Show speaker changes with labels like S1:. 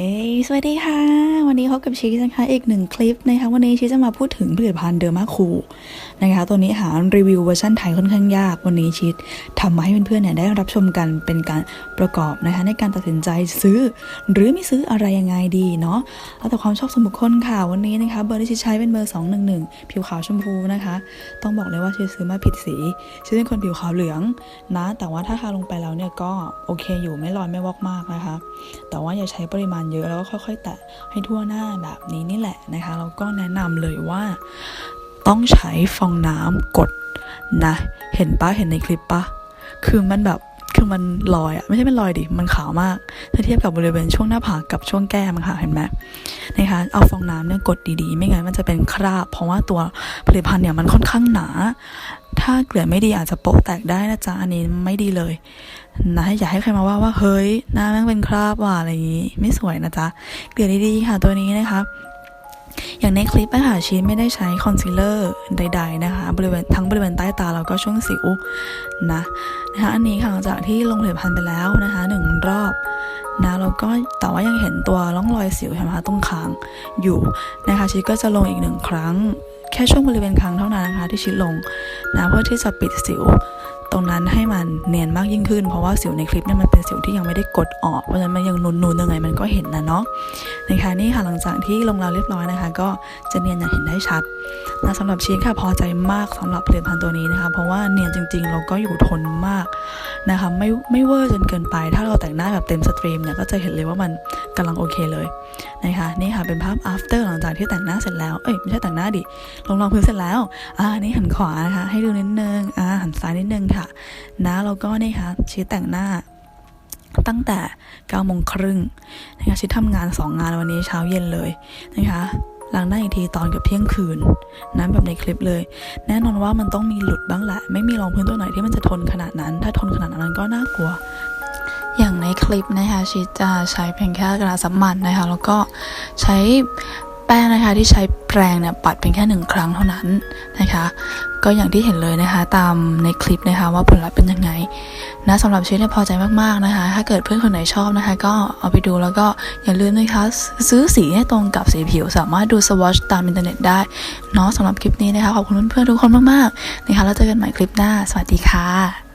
S1: เฮ้ยสวัสดีค่ะ วันนี้พบกับชีสนะคะ อีกหนึ่งคลิปนะคะ วันนี้ชีสจะมาพูดถึงผลิตภัณฑ์เดอร์มาคูนะคะ ตัวนี้หารีวิวเวอร์ชันไทยค่อนข้างยาก วันนี้ชีสทำมาให้เพื่อนๆเนี่ยได้รับชมกันเป็นการประกอบนะคะ ในการตัดสินใจซื้อ หรือไม่ซื้ออะไรยังไงดีเนาะแล้วแต่ความชอบส่วนบุคคลค่ะ วันนี้นะคะเบอร์ที่ชีสใช้เป็นเบอร์211 ผิวขาวชมพูนะคะ ต้องบอกเลยว่าชีสซื้อมาผิดสีชีสเป็นคนผิวขาวเหลืองนะ แต่ว่าถ้าทาลงไปแล้วเนี่ยก็โอเคอยู่ไม่ลอยไม่วอกมากนะคะ แต่ว่าอย่าใช้ปริมาณเยอะแล้วก็ค่อยๆ แตะให้ทั่วหน้าแบบนี้นี่แหละนะคะแล้วก็แนะนำเลยว่าต้องใช้ฟองน้ำกดนะ เห็นปะเห็นในคลิปปะคือมันแบบคือมันลอยอะไม่ใช่เป็นรอยดิ มันขาวมาก ถ้าเทียบกับบริเวณช่วงหน้าผากกับช่วงแก้มค่ะ เห็นไหมนะคะ เอาฟองน้ำเนี่ยกดดีๆ ไม่งั้นมันจะเป็นคราบ เพราะว่าตัวผลิตภัณฑ์เนี่ยมันค่อนข้างหนา ถ้าเกลี่ยไม่ดีอาจจะโปะแตกได้นะจ๊ะ อันนี้ไม่ดีเลย นะอย่าให้ใครมาว่าว่าเฮ้ยหน้าแม่งเป็นคราบว่ะอะไรอย่างงี้ ไม่สวยนะจ๊ะเกลี่ยดีๆค่ะตัวนี้นะคะอย่างในคลิปนะคะชีไม่ได้ใช้คอนซีลเลอร์ใด ๆ นะคะบริเวณทั้งบริเวณใต้ตาแล้วก็ช่วงสิวนะนะคะอันนี้ค่ะหลังจากที่ลงผลิตภัณฑ์ไปแล้วนะคะหนึ่งรอบนะแล้วก็แต่ว่ายังเห็นตัวร่องรอยสิวใช่ไหมคะตรงคางอยู่นะคะชีก็จะลงอีกหนึ่งครั้ง แค่ช่วงบริเวณคางเท่านั้นนะคะที่ชิดลงนะเพื่อที่จะปิดสิว ตรงนั้นให้มันเนียนมากยิ่งขึ้น เพราะว่าสิวในคลิปเนี่ยมันเป็นสิวที่ยังไม่ได้กดออกเพราะฉะนั้นมันยังนูนๆยังไงมันก็เห็นนะเนาะนะคะนี่ค่ะหลังจากที่ลงราวเรียบร้อยนะคะ ก็จะเนียนอย่างเห็นได้ชัดนะสำหรับชีสค่ะพอใจมากสำหรับผลิตภัณฑ์ตัวนี้นะคะ เพราะว่าเนียนจริงๆแล้วก็อยู่ทนมากนะคะไม่ไม่เวอร์จนเกินไป ถ้าเราแต่งหน้าแบบเต็มสตรีมเนี่ยก็จะเห็นเลยว่ามันกำลังโอเคเลยนะคะนี่ค่ะเป็นภาพ after หลังจากที่แต่งหน้าเสร็จแล้วเอ้ยไม่ใช่แต่งหน้าดิลงรองพื้นเสร็จแล้วอ่านี่หันขวานะคะให้ดูนิดนึงอ่าหันซ้ายนิดนึงค่ะนะแล้วก็นี่ค่ะชีแต่งหน้าตั้งแต่9โมงครึ่งนะคะชีทำงาน 2 งานวันนี้เช้าเย็นเลยนะคะล้างหน้าอีกทีตอนเกับเที่ยงคืนนะแบบในคลิปเลย แน่นอนว่ามันต้องมีหลุดบ้างแหละ ไม่มีรองพื้นตัวไหนที่มันจะทนขนาดนั้น ถ้าทนขนาดนั้นก็น่ากลัว อย่างในคลิปนะคะชีจะใช้เพียงแค่กระดาษซับมันนะคะแล้วก็ใช้ แป้งนะคะที่ใช้แปรงเนี่ยปัดเพียงแค่หนึ่งครั้งเท่านั้นนะคะ ก็อย่างที่เห็นเลยนะคะ ตามในคลิปนะคะว่าผลลัพธ์เป็นยังไงนะสำหรับชีเนี่ยพอใจมากๆนะคะ ถ้าเกิดเพื่อนคนไหนชอบนะคะ ก็เอาไปดูแล้วก็อย่าลืมนะคะซื้อสีให้ตรงกับสีผิว สามารถดูสวอชตามอินเทอร์เน็ตได้เนาะสำหรับคลิปนี้นะคะขอบคุณเพื่อนๆทุกคนมากๆนะคะแล้วเจอกันใหม่คลิปหน้า สวัสดีค่ะ